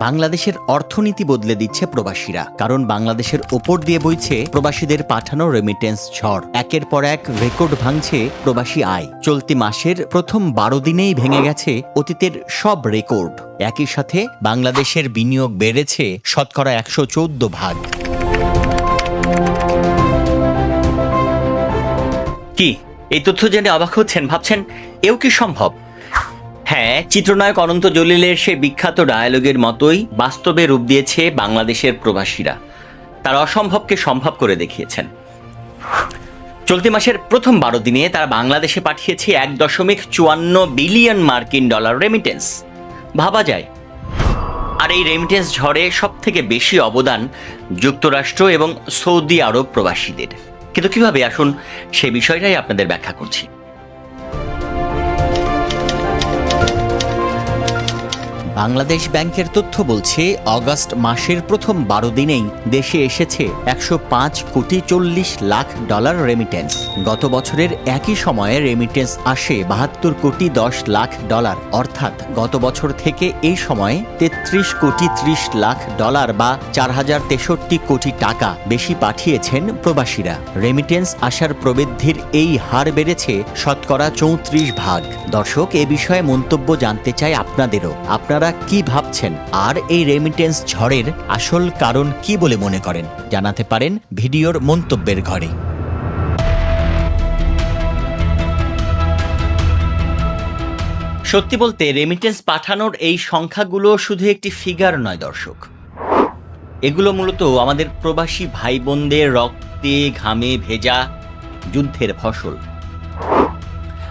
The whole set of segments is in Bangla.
বাংলাদেশের অর্থনীতি বদলে দিচ্ছে প্রবাসীরা। কারণ বাংলাদেশের ওপর দিয়ে বইছে, প্রবাসীদের পাঠানো রেমিটেন্স ঝড় একের পর এক রেকর্ড ভাঙছে প্রবাসী আয়। চলতি মাসের প্রথম বারো দিনেই ভেঙে গেছে অতীতের সব রেকর্ড একই সাথে বাংলাদেশের বিনিয়োগ বেড়েছে শতকরা একশো চৌদ্দ ভাগ। কি? এই তথ্য জেনে অবাক হচ্ছেন, ভাবছেন, এও কি সম্ভব? হ্যাঁ চিত্রনায়ক অনন্ত জলিলের সে বিখ্যাত ডায়ালগের মতোই বাস্তবে রূপ দিয়েছে বাংলাদেশের প্রবাসীরা। তারা অসম্ভবকে সম্ভব করে দেখিয়েছেন। চলতি মাসের প্রথম বারো দিনে তারা বাংলাদেশে পাঠিয়েছে এক দশমিক চুয়ান্ন বিলিয়ন মার্কিন ডলার রেমিটেন্স ভাবা যায়। আর এই রেমিটেন্স ঝড়ে সব থেকে বেশি অবদান যুক্তরাষ্ট্র এবং সৌদি আরব প্রবাসীদের। কিন্তু কীভাবে? আসুন সে বিষয়টাই আপনাদের ব্যাখ্যা করছি। বাংলাদেশ ব্যাংকের তথ্য বলছে, অগস্ট মাসের প্রথম বারো দিনেই দেশে এসেছে একশো পাঁচ কোটি চল্লিশ লাখ ডলার রেমিটেন্স গত বছরের একই সময়ে রেমিটেন্স আসে বাহাত্তর কোটি দশ লাখ ডলার, অর্থাৎ গত বছর থেকে এই সময়ে তেত্রিশ কোটি ত্রিশ লাখ ডলার বা চার হাজার তেষট্টি কোটি টাকা বেশি পাঠিয়েছেন প্রবাসীরা। রেমিটেন্স আসার প্রবৃদ্ধির এই হার বেড়েছে শতকরা চৌত্রিশ ভাগ। দর্শক, এ বিষয়ে মন্তব্য জানতে চাই আপনাদেরও। আপনারা কি ভাবছেন? আর এই রেমিটেন্স ঝড়ের আসল কারণ কি বলে মনে করেন? জানাতে পারেন ভিডিওর মন্তব্যের ঘরে। সত্যি বলতে রেমিটেন্স পাঠানোর এই সংখ্যাগুলো শুধু একটি ফিগার নয়, দর্শক। এগুলো মূলত আমাদের প্রবাসী ভাই বোনদের রক্তে ঘামে ভেজা যুদ্ধের ফসল।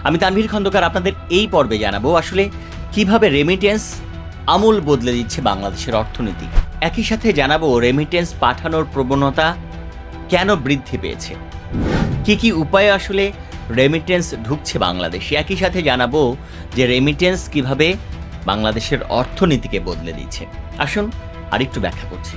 আমি তানভীর খন্দকার, আপনাদের এই পর্বে জানাব আসলে কীভাবে রেমিটেন্স আমূল বদলে দিচ্ছে বাংলাদেশের অর্থনীতি। একই সাথে জানাব রেমিটেন্স পাঠানোর প্রবণতা কেন বৃদ্ধি পেয়েছে? কি কি উপায়ে আসলে রেমিটেন্স ঢুকছে বাংলাদেশে? একই সাথে জানাব যে রেমিটেন্স কীভাবে বাংলাদেশের অর্থনীতিকে বদলে দিচ্ছে। আসুন আরেকটু ব্যাখ্যা করছি।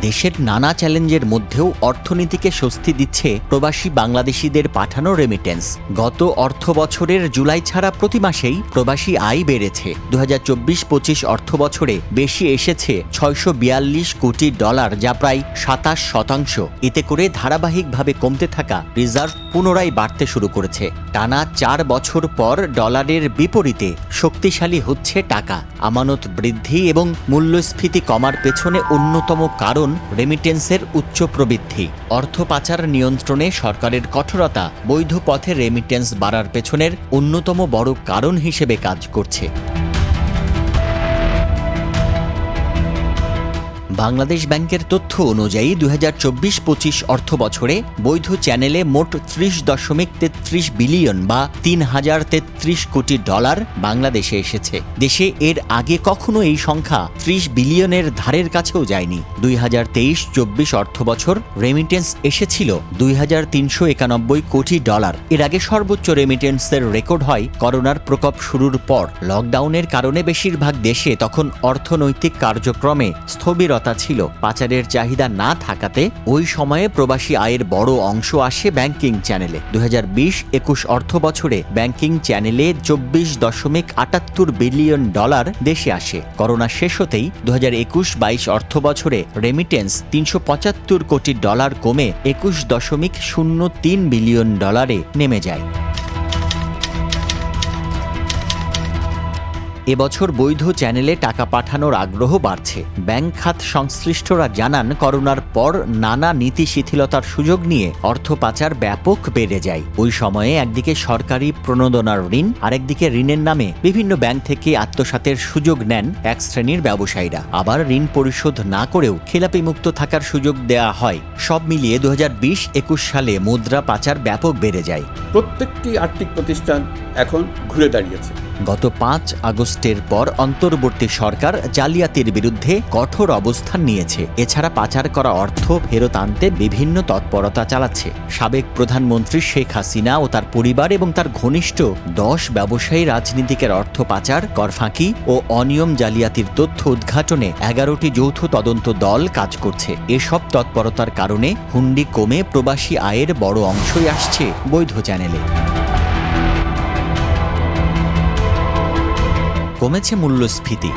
দেশের নানা চ্যালেঞ্জের মধ্যেও অর্থনীতিকে স্বস্তি দিচ্ছে প্রবাসী বাংলাদেশিদের পাঠানো রেমিটেন্স গত অর্থ বছরের জুলাই ছাড়া প্রতি মাসেই প্রবাসী আয় বেড়েছে। দু হাজার চব্বিশ পঁচিশ অর্থ বছরে বেশি এসেছে ছয়শো বিয়াল্লিশ কোটি ডলার, যা প্রায় সাতাশ শতাংশ। এতে করে ধারাবাহিকভাবে কমতে থাকা রিজার্ভ পুনরায় বাড়তে শুরু করেছে। টানা চার বছর পর ডলারের বিপরীতে শক্তিশালী হচ্ছে টাকা। আমানত বৃদ্ধি এবং মূল্যস্ফীতি কমার পেছনে অন্যতম কারণ রেমিটেন্সের উচ্চ প্রবৃদ্ধি। অর্থ পাচার নিয়ন্ত্রণে সরকারের কঠোরতা বৈধ পথে রেমিটেন্স বাড়ার পেছনের অন্যতম বড় কারণ হিসেবে কাজ করছে। বাংলাদেশ ব্যাংকের তথ্য অনুযায়ী দু হাজার চব্বিশ পঁচিশ অর্থ বছরে বৈধ চ্যানেলে মোট ত্রিশ দশমিক তেত্রিশ বিলিয়ন বা তিন হাজার তেত্রিশ কোটি ডলার বাংলাদেশে এসেছে। দেশে এর আগে কখনো এই সংখ্যা ত্রিশ বিলিয়নের ধারের কাছেও যায়নি। দুই হাজার তেইশ চব্বিশ অর্থ বছর রেমিটেন্স এসেছিল দুই হাজার তিনশো একানব্বই কোটি ডলার। এর আগে সর্বোচ্চ রেমিটেন্সের রেকর্ড হয় করোনার প্রকোপ শুরুর পর। লকডাউনের কারণে বেশিরভাগ দেশে তখন অর্থনৈতিক কার্যক্রমে স্থবিরতা ছিল। পাচারের চাহিদা না থাকাতে ওই সময়ে প্রবাসী আয়ের বড় অংশ আসে ব্যাংকিং চ্যানেলে। দু হাজার বিশ একুশ অর্থ বছরে ব্যাংকিং চ্যানেলে চব্বিশ দশমিক আটাত্তর বিলিয়ন ডলার দেশে আসে। করোনা শেষ হতেই দু হাজার একুশ বাইশ অর্থ বছরে রেমিটেন্স তিনশো পঁচাত্তর কোটি ডলার কমে একুশ দশমিক শূন্য তিন বিলিয়ন ডলারে নেমে যায়। এবছর বৈধ চ্যানেলে টাকা পাঠানোর আগ্রহ বাড়ছে। ব্যাংক খাত সংশ্লিষ্টরা জানান করোনার পর নানা নীতি শিথিলতার সুযোগ নিয়ে অর্থ পাচার ব্যাপক বেড়ে যায়। ওই সময়ে একদিকে সরকারি প্রণোদনার ঋণ আরেকদিকে ঋণের নামে বিভিন্ন ব্যাংক থেকে আত্মসাতের সুযোগ নেন এক শ্রেণির ব্যবসায়ীরা। আবার ঋণ পরিশোধ না করেও খেলাপি মুক্ত থাকার সুযোগ দেয়া হয়। সব মিলিয়ে দু হাজার বিশ একুশ সালে মুদ্রা পাচার ব্যাপক বেড়ে যায়। প্রত্যেকটি আর্থিক প্রতিষ্ঠান এখন ঘুরে দাঁড়িয়েছে। গত পাঁচ আগস্টের পর অন্তর্বর্তী সরকার জালিয়াতির বিরুদ্ধে কঠোর অবস্থান নিয়েছে। এছাড়া পাচার করা অর্থ ফেরত আনতে বিভিন্ন তৎপরতা চালাচ্ছে। সাবেক প্রধানমন্ত্রী শেখ হাসিনা ও তার পরিবার এবং তার ঘনিষ্ঠ দশ ব্যবসায়ী রাজনীতিকের অর্থ পাচার, করফাঁকি ও অনিয়ম জালিয়াতির তথ্য উদ্ঘাটনে এগারোটি যৌথ তদন্ত দল কাজ করছে। এসব তৎপরতার কারণে হুন্ডি কমে প্রবাসী আয়ের বড় অংশই আসছে বৈধ চ্যানেলে। কমেছে মূল্যস্ফীতি।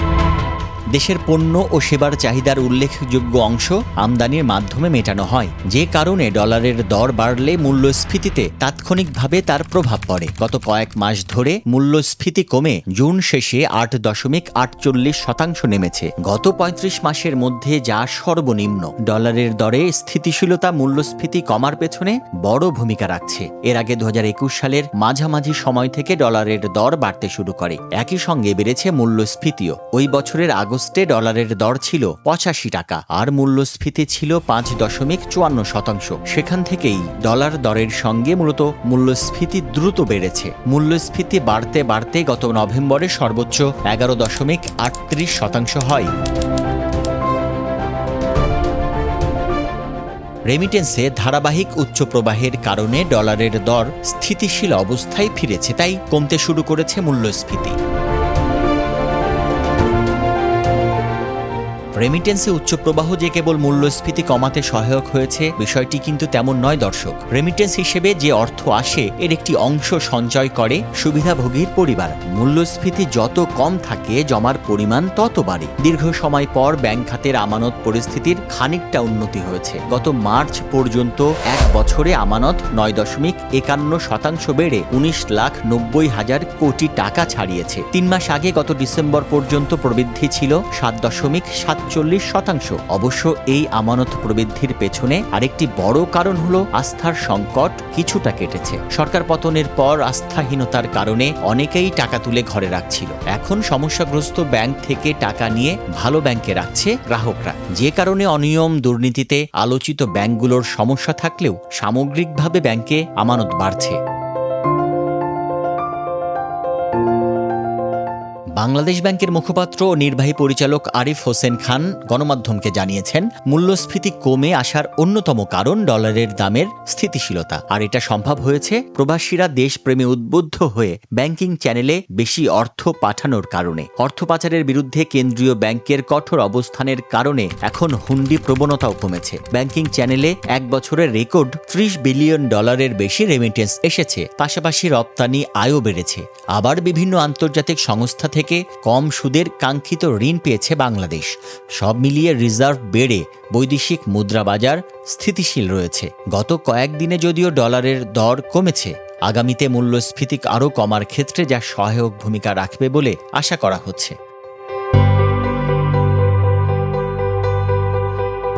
দেশের পণ্য ও সেবার চাহিদার উল্লেখযোগ্য অংশ আমদানির মাধ্যমে মেটানো হয়। যে কারণে ডলারের দর বাড়লে মূল্যস্ফীতিতে তাৎক্ষণিকভাবে তার প্রভাব পড়ে। গত কয়েক মাস ধরে মূল্যস্ফীতি কমে জুন শেষে আট দশমিক আটচল্লিশ শতাংশ নেমেছে। গত পঁয়ত্রিশ মাসের মধ্যে যা সর্বনিম্ন। ডলারের দরে স্থিতিশীলতা মূল্যস্ফীতি কমার পেছনে বড় ভূমিকা রাখছে। এর আগে দু হাজার একুশ সালের মাঝামাঝি সময় থেকে ডলারের দর বাড়তে শুরু করে। একই সঙ্গে বেড়েছে মূল্যস্ফীতিও। ওই বছরের আগস্টে ডলারের দর ছিল পঁচাশি টাকা আর মূল্যস্ফীতি ছিল পাঁচ দশমিক চুয়ান্ন শতাংশ। সেখান থেকেই ডলার দরের সঙ্গে মূলত মূল্যস্ফীতি দ্রুত বেড়েছে। মূল্যস্ফীতি বাড়তে বাড়তে গত নভেম্বরে সর্বোচ্চ এগারো দশমিক আটত্রিশ শতাংশ হয়। রেমিটেন্সে ধারাবাহিক উচ্চ প্রবাহের কারণে ডলারের দর স্থিতিশীল অবস্থায় ফিরেছে, তাই কমতে শুরু করেছে মূল্যস্ফীতি। রেমিটেন্সে উচ্চ প্রবাহ যে কেবল মূল্যস্ফীতি কমাতে সহায়ক হয়েছে, বিষয়টি কিন্তু তেমন নয় দর্শক। রেমিটেন্স হিসেবে যে অর্থ আসে, এর একটি অংশ সঞ্চয় করে সুবিধাভোগীর পরিবার। মূল্যস্ফীতি যত কম থাকে, জমার পরিমাণ তত বাড়ে। দীর্ঘ সময় পর ব্যাংক খাতের আমানত পরিস্থিতির খানিকটা উন্নতি হয়েছে। গত মার্চ পর্যন্ত এক বছরে আমানত নয় দশমিক একান্ন শতাংশ বেড়ে উনিশ লাখ নব্বই হাজার কোটি টাকা ছাড়িয়েছে। তিন মাস আগে গত ডিসেম্বর পর্যন্ত প্রবৃদ্ধি ছিল সাত দশমিক সাতচল্লিশ শতাংশ। অবশ্য এই আমানত প্রবৃদ্ধির পেছনে আরেকটি বড় কারণ হল আস্থার সংকট কিছুটা কেটেছে। সরকার পতনের পর আস্থাহীনতার কারণে অনেকেই টাকা তুলে ঘরে রাখছিল। এখন সমস্যাগ্রস্ত ব্যাংক থেকে টাকা নিয়ে ভালো ব্যাংকে রাখছে গ্রাহকরা। যে কারণে অনিয়ম দুর্নীতিতে আলোচিত ব্যাংকগুলোর সমস্যা থাকলেও সামগ্রিকভাবে ব্যাংকে আমানত বাড়ছে। বাংলাদেশ ব্যাংকের মুখপাত্র ও নির্বাহী পরিচালক আরিফ হোসেন খান গণমাধ্যমকে জানিয়েছেন, মূল্যস্ফীতি কমে আসার অন্যতম কারণ ডলারের দামের স্থিতিশীলতা। আর এটা সম্ভব হয়েছে প্রবাসীরা দেশপ্রেমে উদ্বুদ্ধ হয়ে ব্যাংকিং চ্যানেলে বেশি অর্থ পাঠানোর কারণে। অর্থ পাচারের বিরুদ্ধে কেন্দ্রীয় ব্যাংকের কঠোর অবস্থানের কারণে এখন হুন্ডি প্রবণতাও কমেছে। ব্যাংকিং চ্যানেলে এক বছরের রেকর্ড ত্রিশ বিলিয়ন ডলারের বেশি রেমিটেন্স এসেছে। পাশাপাশি রপ্তানি আয়ও বেড়েছে। আবার বিভিন্ন আন্তর্জাতিক সংস্থা থেকে কম সুদের কাঙ্ক্ষিত ঋণ পেয়েছে বাংলাদেশ। সব মিলিয়ে রিজার্ভ বেড়ে বৈদেশিক মুদ্রা বাজার স্থিতিশীল রয়েছে। গত কয়েকদিনে যদিও ডলারের দর কমেছে, আগামীতে মূল্যস্ফীতি আরও কমার ক্ষেত্রে যা সহায়ক ভূমিকা রাখবে বলে আশা করা হচ্ছে।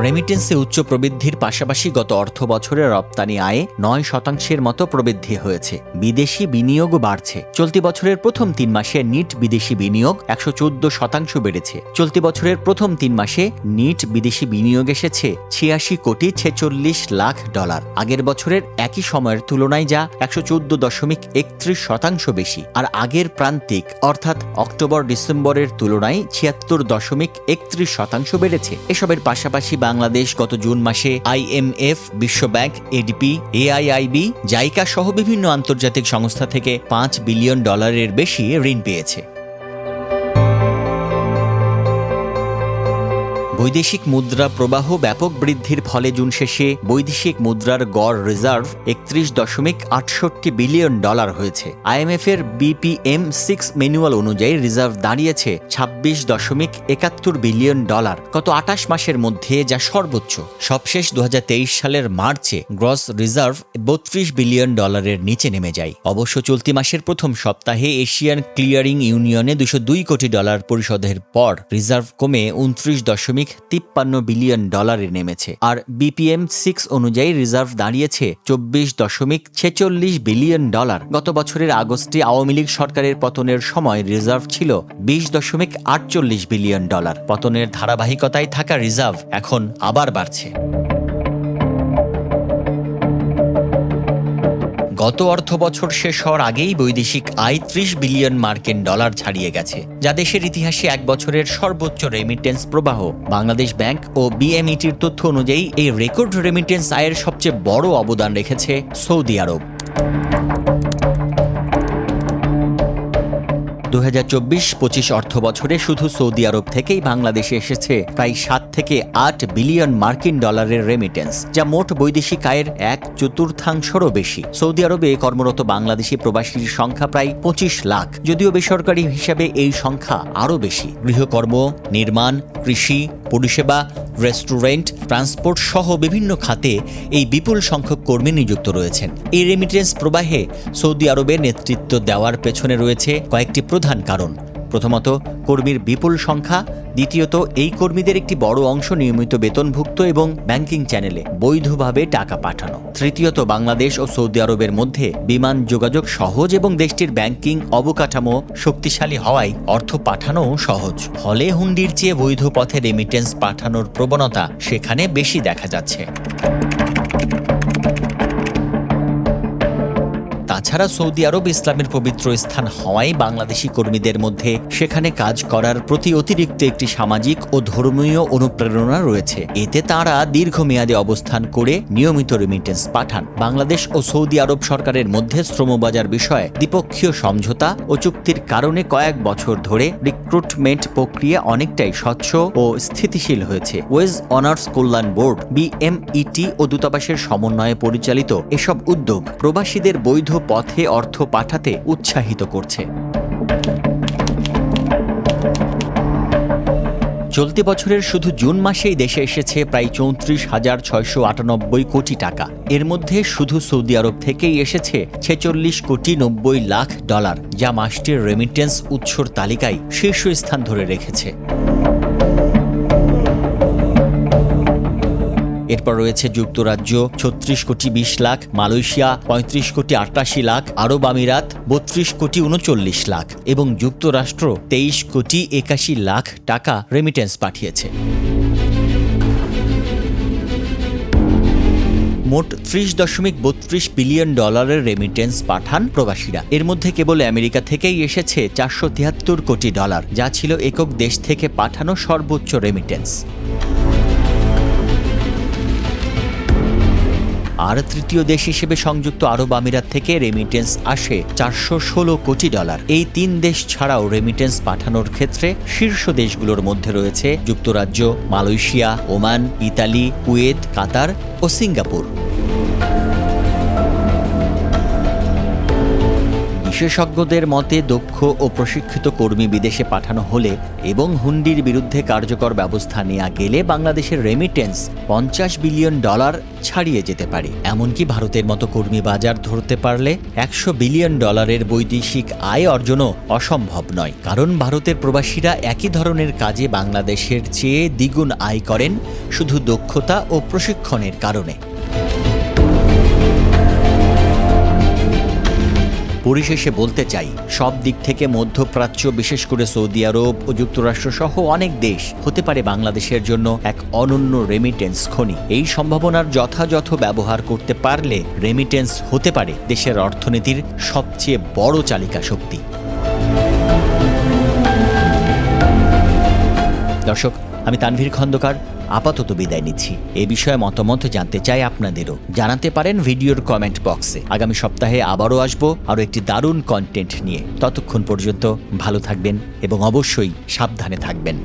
রেমিটেন্সে উচ্চ প্রবৃদ্ধির পাশাপাশি গত অর্থ বছরে রপ্তানি আয়ে নয় শতাংশের মতো প্রবৃদ্ধি হয়েছে। বিদেশি বিনিয়োগও বাড়ছে। চলতি বছরের প্রথম তিন মাসে নিট বিদেশি বিনিয়োগ একশো চোদ্দ শতাংশ বেড়েছে। চলতি বছরের প্রথম তিন মাসে নিট বিদেশি বিনিয়োগ এসেছে ছিয়াশি কোটি ছেচল্লিশ লাখ ডলার। আগের বছরের একই সময়ের তুলনায় যা একশো চোদ্দ দশমিক একত্রিশ শতাংশ বেশি। আর আগের প্রান্তিক, অর্থাৎ অক্টোবর ডিসেম্বরের তুলনায় ছিয়াত্তর দশমিক একত্রিশ শতাংশ বেড়েছে। এসবের পাশাপাশি বাংলাদেশ গত জুন মাসে আইএমএফ বিশ্বব্যাংক এডিপি এআইআইবি জাইকা সহ বিভিন্ন আন্তর্জাতিক সংস্থা থেকে পাঁচ বিলিয়ন ডলারের বেশি ঋণ পেয়েছে। বৈদেশিক মুদ্রা প্রবাহ ব্যাপক বৃদ্ধির ফলে জুন শেষে বৈদেশিক মুদ্রার গড় রিজার্ভ একত্রিশ দশমিক আটষট্টি বিলিয়ন ডলার হয়েছে। আইএমএফ এর বিপিএম সিক্স ম্যানুয়াল অনুযায়ী রিজার্ভ দাঁড়িয়েছে ছাব্বিশ দশমিক একাত্তর বিলিয়ন ডলার গত আটাশ মাসের মধ্যে যা সর্বোচ্চ। সবশেষ দু হাজার তেইশ সালের মার্চে গ্রস রিজার্ভ বত্রিশ বিলিয়ন ডলারের নিচে নেমে যায়। অবশ্য চলতি মাসের প্রথম সপ্তাহে এশিয়ান ক্লিয়ারিং ইউনিয়নে দুশো দুই কোটি ডলার পরিশোধের পর রিজার্ভ কমে উনত্রিশ দশমিক তিপ্পান্ন বিলিয়ন ডলারে নেমেছে। আর বিপিএম সিক্স অনুযায়ী রিজার্ভ দাঁড়িয়েছে চব্বিশ দশমিক ছেচল্লিশ বিলিয়ন ডলার। গত বছরের আগস্টে আওয়ামী লীগ সরকারের পতনের সময় রিজার্ভ ছিল বিশ দশমিক আটচল্লিশ বিলিয়ন ডলার। পতনের ধারাবাহিকতায় থাকা রিজার্ভ এখন আবার বাড়ছে। গত অর্থ বছর শেষ হওয়ার আগেই বৈদেশিক আয় ত্রিশ বিলিয়ন মার্কিন ডলার ছাড়িয়ে গেছে, যা দেশের ইতিহাসে এক বছরের সর্বোচ্চ রেমিটেন্স প্রবাহ। বাংলাদেশ ব্যাংক ও বিএমইটির তথ্য অনুযায়ী, এই রেকর্ড রেমিটেন্স আয়ের সবচেয়ে বড় অবদান রেখেছে সৌদি আরব। দু হাজার চব্বিশ পঁচিশ অর্থ বছরে শুধু সৌদি আরব থেকেই বাংলাদেশে এসেছে প্রায় সাত থেকে আট বিলিয়ন মার্কিন ডলারের রেমিটেন্স যা মোট বৈদেশিক আয়ের এক চতুর্থাংশেরও বেশি। সৌদি আরবে কর্মরত বাংলাদেশি প্রবাসীর সংখ্যা প্রায় পঁচিশ লাখ, যদিও বেসরকারি হিসাবে এই সংখ্যা আরও বেশি। গৃহকর্ম, নির্মাণ, কৃষি, পরিষেবা, রেস্টুরেন্ট, ট্রান্সপোর্ট সহ বিভিন্ন খাতে এই বিপুল সংখ্যক কর্মী নিযুক্ত রয়েছেন। এই রেমিটেন্স প্রবাহে সৌদি আরবে নেতৃত্ব দেওয়ার পেছনে রয়েছে কয়েকটি প্রধান কারণ। প্রথমত, কর্মীর বিপুল সংখ্যা দ্বিতীয়ত, এই কর্মীদের একটি বড় অংশ নিয়মিত বেতনভুক্ত এবং ব্যাংকিং চ্যানেলে বৈধভাবে টাকা পাঠানো। তৃতীয়ত, বাংলাদেশ ও সৌদি আরবের মধ্যে বিমান যোগাযোগ সহজ এবং দেশটির ব্যাংকিং অবকাঠামো শক্তিশালী হওয়ায় অর্থ পাঠানোও সহজ। ফলে হুন্ডির চেয়ে বৈধ পথে রেমিটেন্স পাঠানোর প্রবণতা সেখানে বেশি দেখা যাচ্ছে। তাছাড়া সৌদি আরব ইসলামের পবিত্র স্থান হওয়ায় বাংলাদেশি কর্মীদের মধ্যে সেখানে কাজ করার প্রতি অতিরিক্ত একটি সামাজিক ও ধর্মীয় অনুপ্রেরণা রয়েছে। এতে তারা দীর্ঘমেয়াদে অবস্থান করে নিয়মিত রেমিটেন্স পাঠান। বাংলাদেশ ও সৌদি আরব সরকারের মধ্যে শ্রমবাজার বিষয়ে দ্বিপক্ষীয় সমঝোতা ও চুক্তির কারণে কয়েক বছর ধরে রিক্রুটমেন্ট প্রক্রিয়া অনেকটাই স্বচ্ছ ও স্থিতিশীল হয়েছে। ওয়েজ অনার্স কল্যাণ বোর্ড বিএমইটি ও দূতাবাসের সমন্বয়ে পরিচালিত এসব উদ্যোগ প্রবাসীদের বৈধ পথে অর্থ পাঠাতে উৎসাহিত করছে। চলতি বছরের শুধু জুন মাসেই দেশে এসেছে প্রায় চৌত্রিশ হাজার ছয়শো আটানব্বই কোটি টাকা। এর মধ্যে শুধু সৌদি আরব থেকেই এসেছে ছেচল্লিশ কোটি নব্বই লাখ ডলার, যা মাসটির রেমিটেন্স উৎসর তালিকায় শীর্ষ স্থান ধরে রেখেছে। এরপর রয়েছে যুক্তরাজ্য, ছত্রিশ কোটি বিশ লাখ, মালয়েশিয়া, পঁয়ত্রিশ কোটি আটাশি লাখ, আরব আমিরাত, বত্রিশ কোটি উনচল্লিশ লাখ এবং যুক্তরাষ্ট্র তেইশ কোটি একাশি লাখ টাকা রেমিটেন্স পাঠিয়েছে। মোট ত্রিশ দশমিক বত্রিশ বিলিয়ন ডলারের রেমিটেন্স পাঠান প্রবাসীরা। এর মধ্যে কেবল আমেরিকা থেকেই এসেছে চারশো তিয়াত্তর কোটি ডলার, যা ছিল একক দেশ থেকে পাঠানো সর্বোচ্চ রেমিটেন্স আর তৃতীয় দেশ হিসেবে সংযুক্ত আরব আমিরাত থেকে রেমিটেন্স আসে চারশো ষোলো কোটি ডলার। এই তিন দেশ ছাড়াও রেমিটেন্স পাঠানোর ক্ষেত্রে শীর্ষ দেশগুলোর মধ্যে রয়েছে যুক্তরাজ্য, Malaysia, Oman, Italy, Kuwait, Qatar ও সিঙ্গাপুর। বিশেষজ্ঞদের মতে, দক্ষ ও প্রশিক্ষিত কর্মী বিদেশে পাঠানো হলে এবং হুন্ডির বিরুদ্ধে কার্যকর ব্যবস্থা নেওয়া গেলে বাংলাদেশের রেমিটেন্স পঞ্চাশ বিলিয়ন ডলার ছাড়িয়ে যেতে পারে। এমনকি ভারতের মতো কর্মী বাজার ধরতে পারলে একশো বিলিয়ন ডলারের বৈদেশিক আয় অর্জনও অসম্ভব নয়। কারণ ভারতের প্রবাসীরা একই ধরনের কাজে বাংলাদেশের চেয়ে দ্বিগুণ আয় করেন শুধু দক্ষতা ও প্রশিক্ষণের কারণে। পরিশেষে বলতে চাই, সব দিক থেকে মধ্যপ্রাচ্য, বিশেষ করে সৌদি আরব ও যুক্তরাষ্ট্র সহ অনেক দেশ হতে পারে বাংলাদেশের জন্য এক অনন্য রেমিটেন্স খনি। এই সম্ভাবনার যথাযথ ব্যবহার করতে পারলে রেমিটেন্স হতে পারে দেশের অর্থনীতির সবচেয়ে বড় চালিকা শক্তি। দর্শক, আমি তানভীর খন্দকার আপাতত বিদায় নিচ্ছি। এ বিষয়ে মতামত জানতে চাই আপনাদেরও। জানাতে পারেন ভিডিওর কমেন্ট বক্সে আগামী সপ্তাহে আবারও আসব আরও একটি দারুণ কন্টেন্ট নিয়ে। ততক্ষণ পর্যন্ত ভালো থাকবেন এবং অবশ্যই সাবধানে থাকবেন।